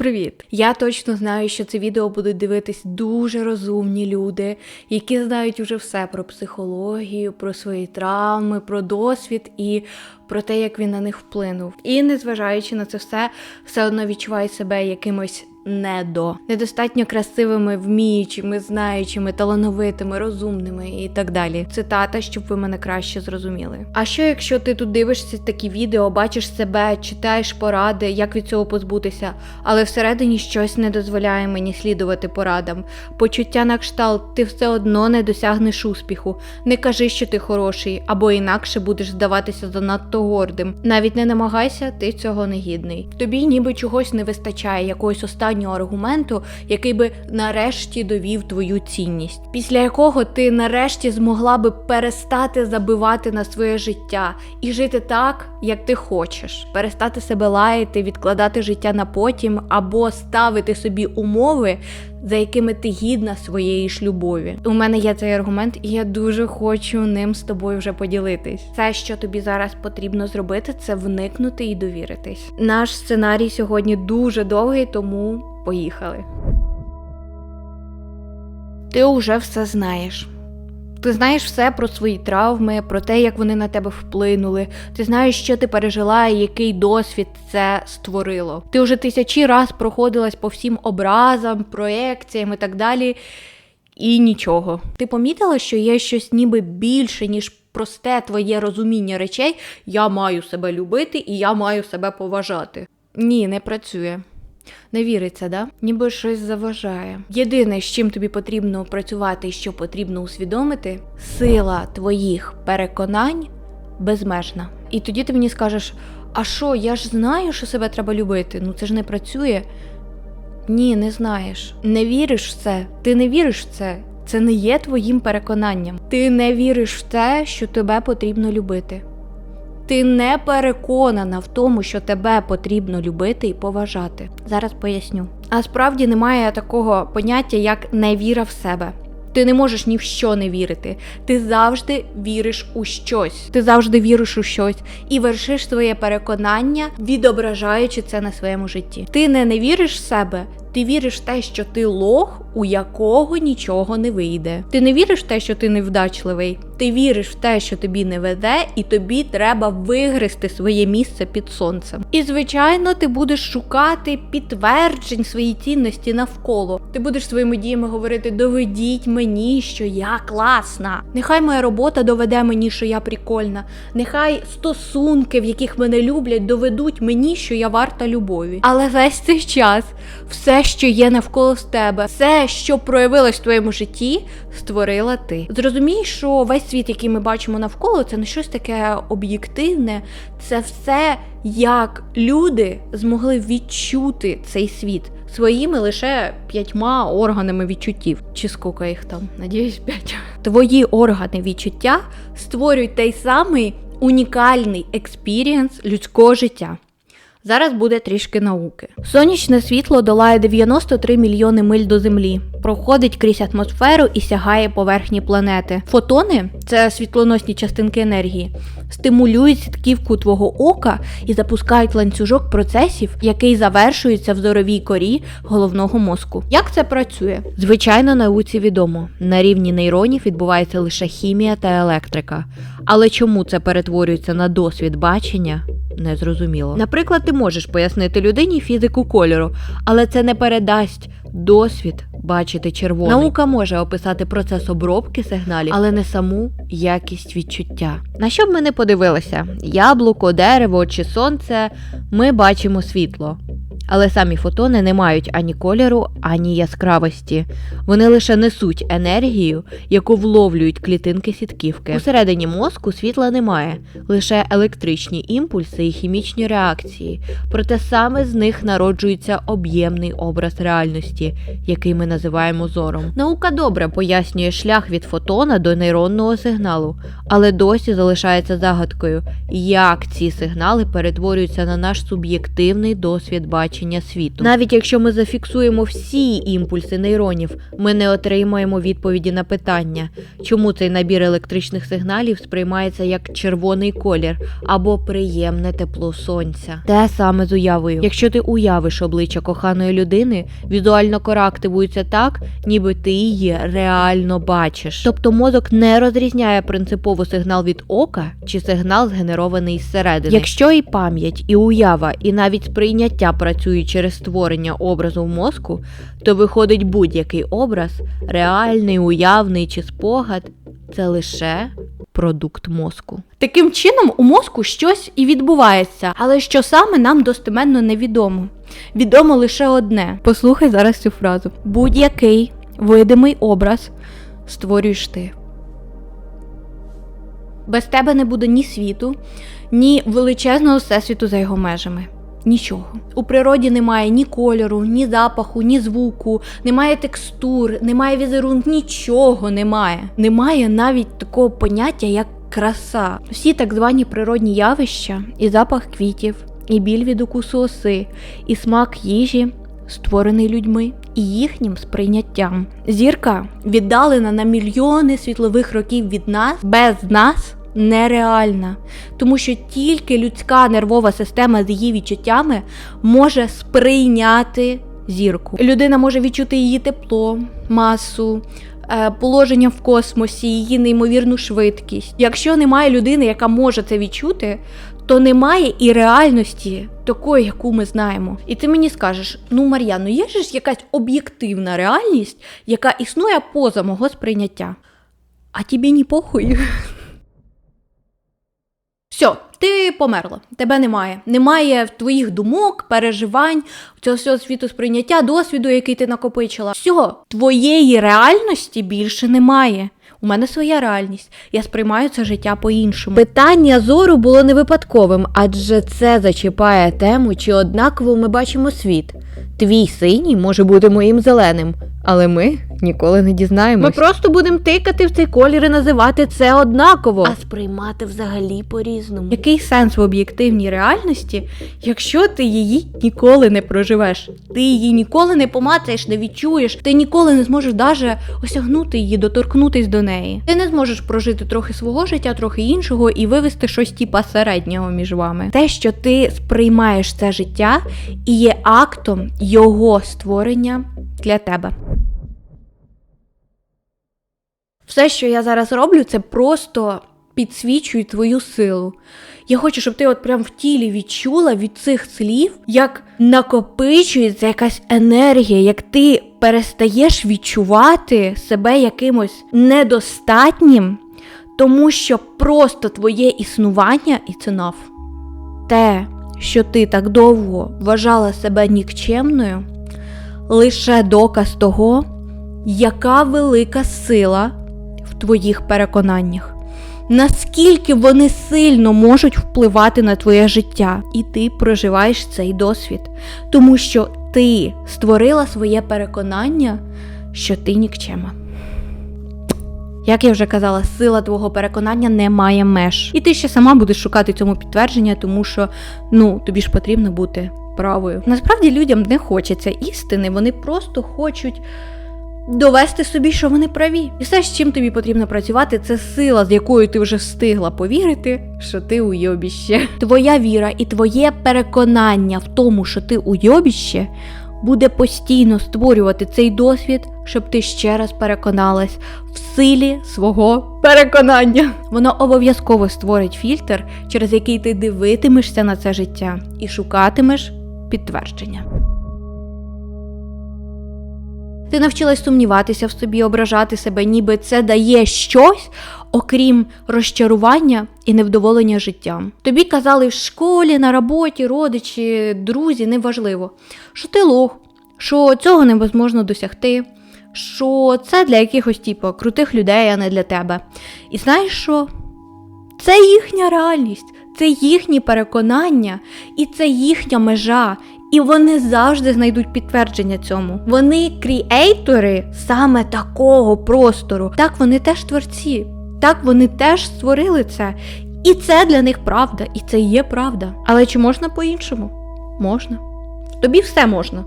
Привіт! Я точно знаю, що це відео будуть дивитись дуже розумні люди, які знають уже все про психологію, про свої травми, про досвід і про те, як він на них вплинув. І незважаючи на це все, все одно відчувають себе якимось недо, недостатньо красивими, вміючими, знаючими, талановитими, розумними і так далі. Цитата, щоб ви мене краще зрозуміли. А що, якщо ти тут дивишся такі відео, бачиш себе, читаєш поради, як від цього позбутися, але всередині щось не дозволяє мені слідувати порадам. Почуття на кшталт, ти все одно не досягнеш успіху. Не кажи, що ти хороший, або інакше будеш здаватися занадто гордим. Навіть не намагайся, ти цього не гідний. Тобі ніби чогось не вистачає, якогось останнього аргументу, який би нарешті довів твою цінність, після якого ти нарешті змогла би перестати забивати на своє життя і жити так, як ти хочеш, перестати себе лаяти, відкладати життя на потім або ставити собі умови. За якими ти гідна своєї ж любові. У мене є цей аргумент, і я дуже хочу ним з тобою вже поділитись. Все, що тобі зараз потрібно зробити, це вникнути і довіритись. Наш сценарій сьогодні дуже довгий, тому поїхали. Ти вже все знаєш. Ти знаєш все про свої травми, про те, як вони на тебе вплинули. Ти знаєш, що ти пережила і який досвід це створило. Ти вже тисячі раз проходилась по всім образам, проекціям і так далі, і нічого. Ти помітила, що є щось ніби більше, ніж просте твоє розуміння речей. Я маю себе любити і я маю себе поважати. Ні, не працює. Не віриться, да? Ніби щось заважає. Єдине, з чим тобі потрібно працювати і що потрібно усвідомити, сила твоїх переконань безмежна. І тоді ти мені скажеш: а що, я ж знаю, що себе треба любити. Ну це ж не працює. Ні, не знаєш. Не віриш в це, ти не віриш в це. Це не є твоїм переконанням. Ти не віриш в те, що тебе потрібно любити. Ти не переконана в тому, що тебе потрібно любити і поважати. Зараз поясню. А справді немає такого поняття, як невіра в себе. Ти не можеш ні в що не вірити. Ти завжди віриш у щось. Ти завжди віриш у щось і вершиш своє переконання, відображаючи це на своєму житті. Ти не не віриш в себе. Ти віриш в те, що ти лох, у якого нічого не вийде. Ти не віриш в те, що ти невдачливий. Ти віриш в те, що тобі не веде, і тобі треба вигризти своє місце під сонцем. І звичайно, ти будеш шукати підтверджень своїй цінності навколо. Ти будеш своїми діями говорити: доведіть мені, що я класна. Нехай моя робота доведе мені, що я прикольна. Нехай стосунки, в яких мене люблять, доведуть мені, що я варта любові. Але весь цей час все, що є навколо тебе, все, що проявилось в твоєму житті, створила ти. Зрозумій, що весь світ, який ми бачимо навколо, це не щось таке об'єктивне, це все як люди змогли відчути цей світ своїми лише п'ятьма органами відчуттів. Чи скільки їх там? Надіюсь, п'ять. Твої органи відчуття створюють той самий унікальний експірієнс людського життя. Зараз буде трішки науки. Сонячне світло долає 93 мільйони миль до Землі, проходить крізь атмосферу і сягає поверхні планети. Фотони це світлоносні частинки енергії, стимулюють сітківку твого ока і запускають ланцюжок процесів, який завершується в зоровій корі головного мозку. Як це працює? Звичайно, науці відомо. На рівні нейронів відбувається лише хімія та електрика. Але чому це перетворюється на досвід бачення? Незрозуміло. Наприклад, ти можеш пояснити людині фізику кольору, але це не передасть досвід бачити червоний. Наука може описати процес обробки сигналів, але не саму якість відчуття. На що б ми не подивилися: яблуко, дерево чи сонце, ми бачимо світло. Але самі фотони не мають ані кольору, ані яскравості. Вони лише несуть енергію, яку вловлюють клітинки сітківки. Усередині мозку світла немає, лише електричні імпульси і хімічні реакції. Проте саме з них народжується об'ємний образ реальності, який ми називаємо зором. Наука добре пояснює шлях від фотона до нейронного сигналу, але досі залишається загадкою, як ці сигнали перетворюються на наш суб'єктивний досвід бачення. Бачення світу. Навіть якщо ми зафіксуємо всі імпульси нейронів, ми не отримаємо відповіді на питання, чому цей набір електричних сигналів сприймається як червоний колір або приємне тепло сонця. Те саме з уявою. Якщо ти уявиш обличчя коханої людини, візуально кора активується так, ніби ти її реально бачиш. Тобто мозок не розрізняє принципово сигнал від ока чи сигнал згенерований зсередини. Якщо і пам'ять, і уява, і навіть сприйняття працюють через створення образу в мозку, то виходить будь-який образ, реальний, уявний чи спогад, це лише продукт мозку. Таким чином, у мозку щось і відбувається, але що саме нам достеменно невідомо. Відомо лише одне. Послухай зараз цю фразу: будь-який видимий образ створюєш ти. Без тебе не буде ні світу, ні величезного всесвіту за його межами. Нічого. У природі немає ні кольору, ні запаху, ні звуку, немає текстур, немає візерунку, нічого немає. Немає навіть такого поняття, як краса. Всі так звані природні явища, і запах квітів, і біль від укусу оси, і смак їжі створений людьми і їхнім сприйняттям. Зірка віддалена на мільйони світлових років від нас, без нас нереальна, тому що тільки людська нервова система з її відчуттями може сприйняти зірку. Людина може відчути її тепло, масу. е, Положення в космосі, її неймовірну швидкість. Якщо немає людини, яка може це відчути, то немає і реальності такої, яку ми знаємо. І ти мені скажеш: ну Мар'яно, є ж якась об'єктивна реальність, яка існує поза мого сприйняття. А тобі ні похуй. Ти померла, тебе немає. Немає твоїх думок, переживань, цього всього світу сприйняття, досвіду, який ти накопичила. Всього твоєї реальності більше немає. У мене своя реальність. Я сприймаю це життя по-іншому. Питання зору було не випадковим, адже це зачіпає тему, чи однаково ми бачимо світ. Твій синій може бути моїм зеленим, але ми ніколи не дізнаємось. Ми просто будемо тикати в цей колір і називати це однаково, а сприймати взагалі по-різному. Який сенс в об'єктивній реальності, якщо ти її ніколи не проживеш? Ти її ніколи не помацаєш, не відчуєш, ти ніколи не зможеш даже осягнути її, доторкнутись до неї. Ти не зможеш прожити трохи свого життя, трохи іншого і вивести щось типа середнього між вами. Те, що ти сприймаєш це життя, і є актом його створення для тебе. Все, що я зараз роблю, це просто підсвічую твою силу. Я хочу, щоб ти от прям в тілі відчула від цих слів, як накопичується якась енергія, як ти перестаєш відчувати себе якимось недостатнім, тому що просто твоє існування і це нав. Те, що ти так довго вважала себе нікчемною, лише доказ того, яка велика сила в твоїх переконаннях, наскільки вони сильно можуть впливати на твоє життя, і ти проживаєш цей досвід, тому що ти створила своє переконання, що ти нікчема. Як я вже казала, сила твого переконання не має меж. І ти ще сама будеш шукати цьому підтвердження, тому що ну тобі ж потрібно бути правою. Насправді людям не хочеться істини, вони просто хочуть довести собі, що вони праві. І все, з чим тобі потрібно працювати, це сила, з якою ти вже встигла повірити, що ти уйобіще. Твоя віра і твоє переконання в тому, що ти уйобіще, буде постійно створювати цей досвід, щоб ти ще раз переконалась в силі свого переконання. Воно обов'язково створить фільтр, через який ти дивитимешся на це життя і шукатимеш підтвердження. Ти навчилась сумніватися в собі, ображати себе, ніби це дає щось, окрім розчарування і невдоволення життям. Тобі казали в школі, на роботі, родичі, друзі, неважливо, що ти лох, що цього невозможно досягти, що це для якихось типу, крутих людей, а не для тебе. І знаєш що? Це їхня реальність, це їхні переконання, і це їхня межа. І вони завжди знайдуть підтвердження цьому. Вони кріейтори саме такого простору. Так вони теж творці. Так вони теж створили це. І це для них правда, і це є правда. Але чи можна по-іншому? Можна. тобі все можна.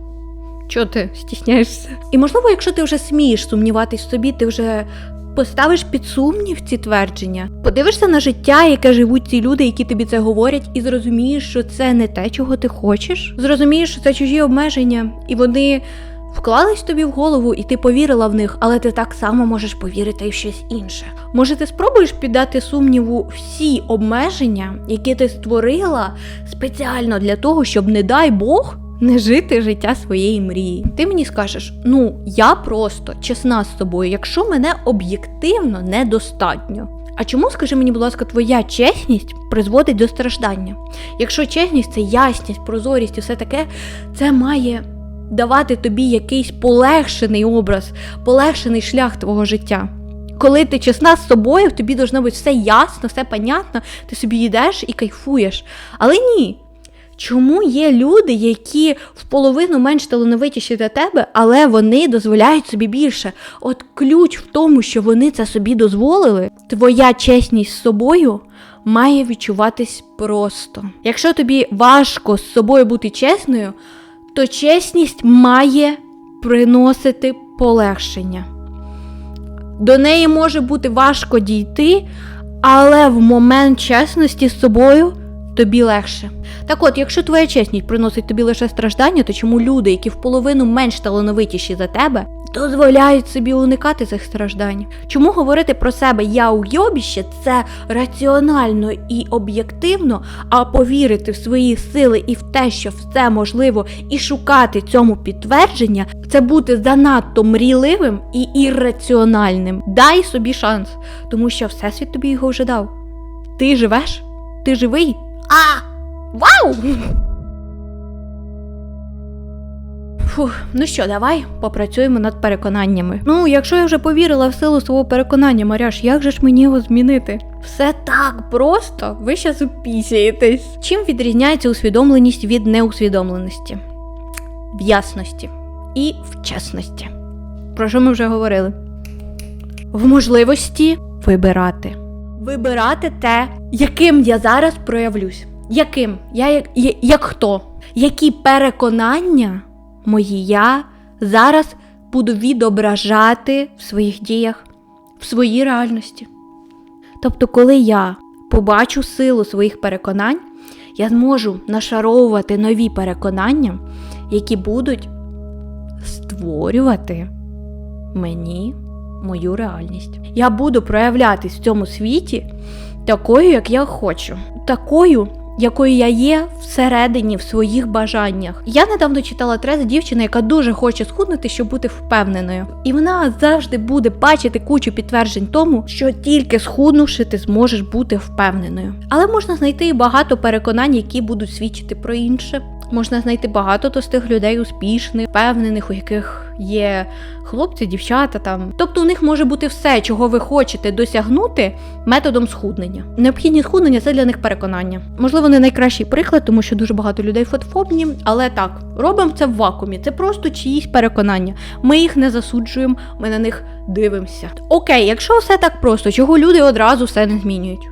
Чого ти стісняєшся? І можливо, якщо ти вже смієш сумніватись в собі, ти вже поставиш під сумнів ці твердження, подивишся на життя, яке живуть ці люди, які тобі це говорять, і зрозумієш, що це не те, чого ти хочеш. Зрозумієш, що це чужі обмеження, і вони вклались тобі в голову, і ти повірила в них, але ти так само можеш повірити і в щось інше. Може, ти спробуєш піддати сумніву всі обмеження, які ти створила спеціально для того, щоб, не дай Бог, не жити життя своєї мрії. Ти мені скажеш, ну я просто чесна з собою, якщо мене об'єктивно недостатньо. А чому, скажи мені, будь ласка, твоя чесність призводить до страждання? Якщо чесність це ясність, прозорість і все таке, це має давати тобі якийсь полегшений образ, полегшений шлях твого життя. Коли ти чесна з собою, тобі должно бути все ясно, все понятно, ти собі йдеш і кайфуєш. Але ні. Чому є люди, які в половину менш талановитіші за тебе, але вони дозволяють собі більше? От ключ в тому, що вони це собі дозволили, твоя чесність з собою має відчуватись просто. Якщо тобі важко з собою бути чесною, то чесність має приносити полегшення. До неї може бути важко дійти, але в момент чесності з собою тобі легше. Так от, якщо твоя чесність приносить тобі лише страждання, то чому люди, які в половину менш талановитіші за тебе, дозволяють собі уникати цих страждань? Чому говорити про себе я уйобіще це раціонально і об'єктивно, а повірити в свої сили і в те, що все можливо, і шукати цьому підтвердження, це бути занадто мрійливим і ірраціональним. Дай собі шанс, тому що всесвіт тобі його вже дав. Ти живеш? Ти живий? А! Вау! Фух, ну що, давай попрацюємо над переконаннями. Ну, якщо я вже повірила в силу свого переконання, Маряш, як же ж мені його змінити? Все так просто, ви ще упісяєтесь. Чим відрізняється усвідомленість від неусвідомленості? В ясності і в чесності. Про що ми вже говорили? В можливості вибирати. Вибирати те, яким я зараз проявлюсь. Яким? Я як, я- як хто? Які переконання мої я зараз буду відображати в своїх діях, в своїй реальності. Тобто, коли я побачу силу своїх переконань, я зможу нашаровувати нові переконання, які будуть створювати мені мою реальність. Я буду проявлятись в цьому світі такою, як я хочу, такою, якою я є всередині в своїх бажаннях. Я недавно читала трез дівчини, яка дуже хоче схуднути, щоб бути впевненою. І вона завжди буде бачити кучу підтверджень тому, що тільки схуднувши, ти зможеш бути впевненою. Але можна знайти і багато переконань, які будуть свідчити про інше. Можна знайти багато тостих людей успішних, впевнених, у яких є хлопці, дівчата там. Тобто у них може бути все, чого ви хочете досягнути методом схуднення. Необхідність схуднення це для них переконання. Можливо, не найкращий приклад, тому що дуже багато людей фотофобні, але так, робимо це в вакуумі. Це просто чиїсь переконання. Ми їх не засуджуємо, ми на них дивимося. Окей, якщо все так просто, чого люди одразу все не змінюють?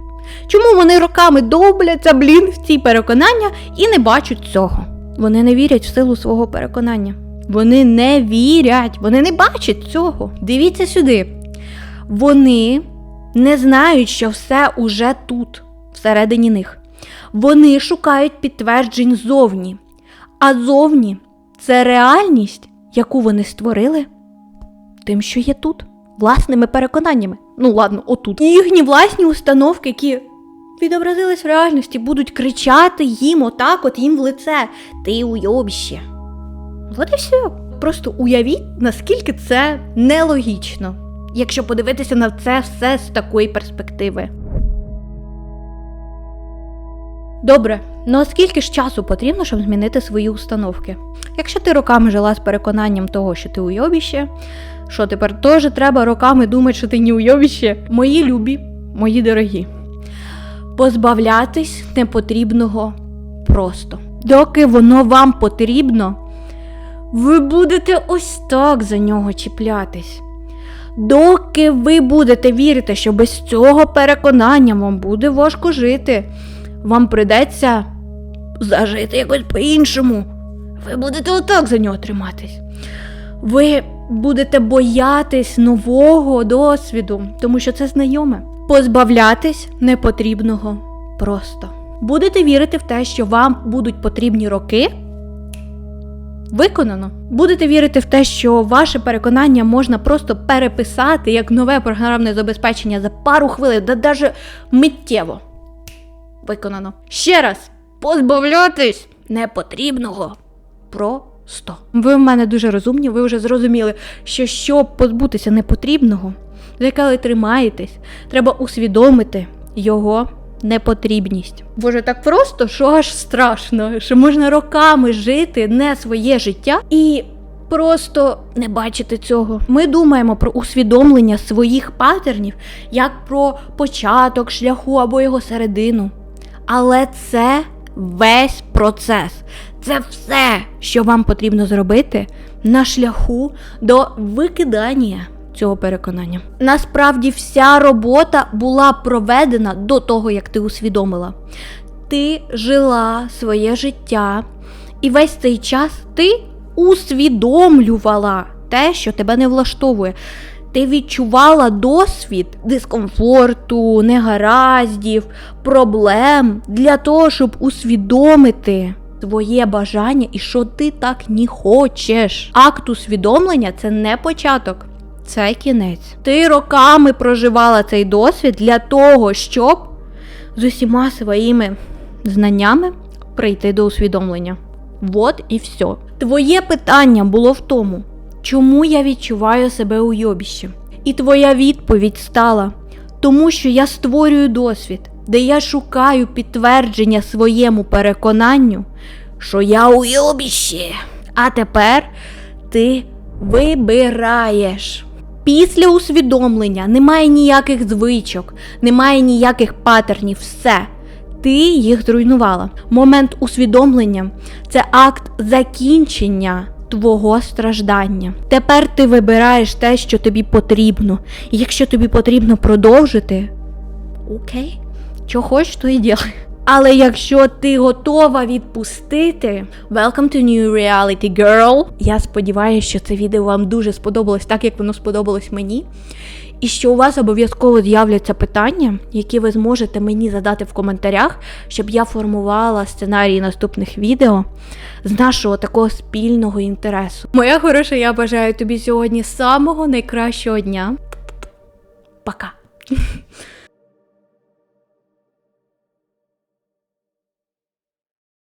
Чому вони роками довбляться, блін, в ці переконання і не бачать цього? Вони не вірять в силу свого переконання. Вони не вірять, вони не бачать цього. Дивіться сюди. Вони не знають, що все уже тут, всередині них. Вони шукають підтверджень зовні. А зовні це реальність, яку вони створили тим, що є тут, власними переконаннями. Ну ладно, отут. Їхні власні установки, які відобразились в реальності, будуть кричати їм отак, от їм в лице. Ти уйобіще. От і все. Просто уявіть, наскільки це нелогічно, якщо подивитися на це все з такої перспективи. Добре, ну а скільки ж часу потрібно, щоб змінити свої установки? Якщо ти роками жила з переконанням того, що ти уйобіще, що тепер теж треба роками думати, що ти не уйобіще? Мої любі, мої дорогі. Позбавлятись непотрібного просто. Доки воно вам потрібно, ви будете ось так за нього чіплятись. Доки ви будете вірити, що без цього переконання вам буде важко жити, вам придеться зажити якось по-іншому. ви будете отак за нього триматись. Ви будете боятись нового досвіду, тому що це знайоме. Позбавлятись непотрібного просто. Будете вірити в те, що вам будуть потрібні роки. Виконано. Будете вірити в те, що ваше переконання можна просто переписати як нове програмне забезпечення за пару хвилин, да навіть миттєво. Виконано. Ще раз позбавлятись непотрібного просто. Ви в мене дуже розумні, ви вже зрозуміли, що щоб позбутися непотрібного, за яке ви тримаєтесь, треба усвідомити його непотрібність. Боже, так просто, що аж страшно, що можна роками жити не своє життя і. Просто не бачити цього. Ми думаємо про усвідомлення своїх патернів як про початок шляху або його середину. Але це весь процес. Це все, що вам потрібно зробити на шляху до викидання цього переконання. Насправді, вся робота була проведена до того, як ти усвідомила. Ти жила своє життя, і весь цей час ти усвідомлювала те, що тебе не влаштовує. Ти відчувала досвід дискомфорту, негараздів, проблем для того, щоб усвідомити своє бажання і що ти так не хочеш. Акт усвідомлення це не початок, це кінець. Ти роками проживала цей досвід для того, щоб з усіма своїми знаннями прийти до усвідомлення. Вот і все. Твоє питання було в тому, чому я відчуваю себе уйобіщем. І твоя відповідь стала тому, що я створюю досвід, де я шукаю підтвердження своєму переконанню, що я уйобіще. А тепер ти вибираєш. Після усвідомлення немає ніяких звичок, немає ніяких патернів, все. Ти їх зруйнувала. Момент усвідомлення це акт закінчення твого страждання. Тепер ти вибираєш те, що тобі потрібно. І якщо тобі потрібно продовжити, окей, що хочеш, то і ділай. Але якщо ти готова відпустити, welcome to new reality girl. Я сподіваюся, що це відео вам дуже сподобалось, так як воно сподобалось мені. І що у вас обов'язково з'являться питання, які ви зможете мені задати в коментарях, щоб я формувала сценарії наступних відео з нашого такого спільного інтересу. Моя хороша, я бажаю тобі сьогодні самого найкращого дня. Пока!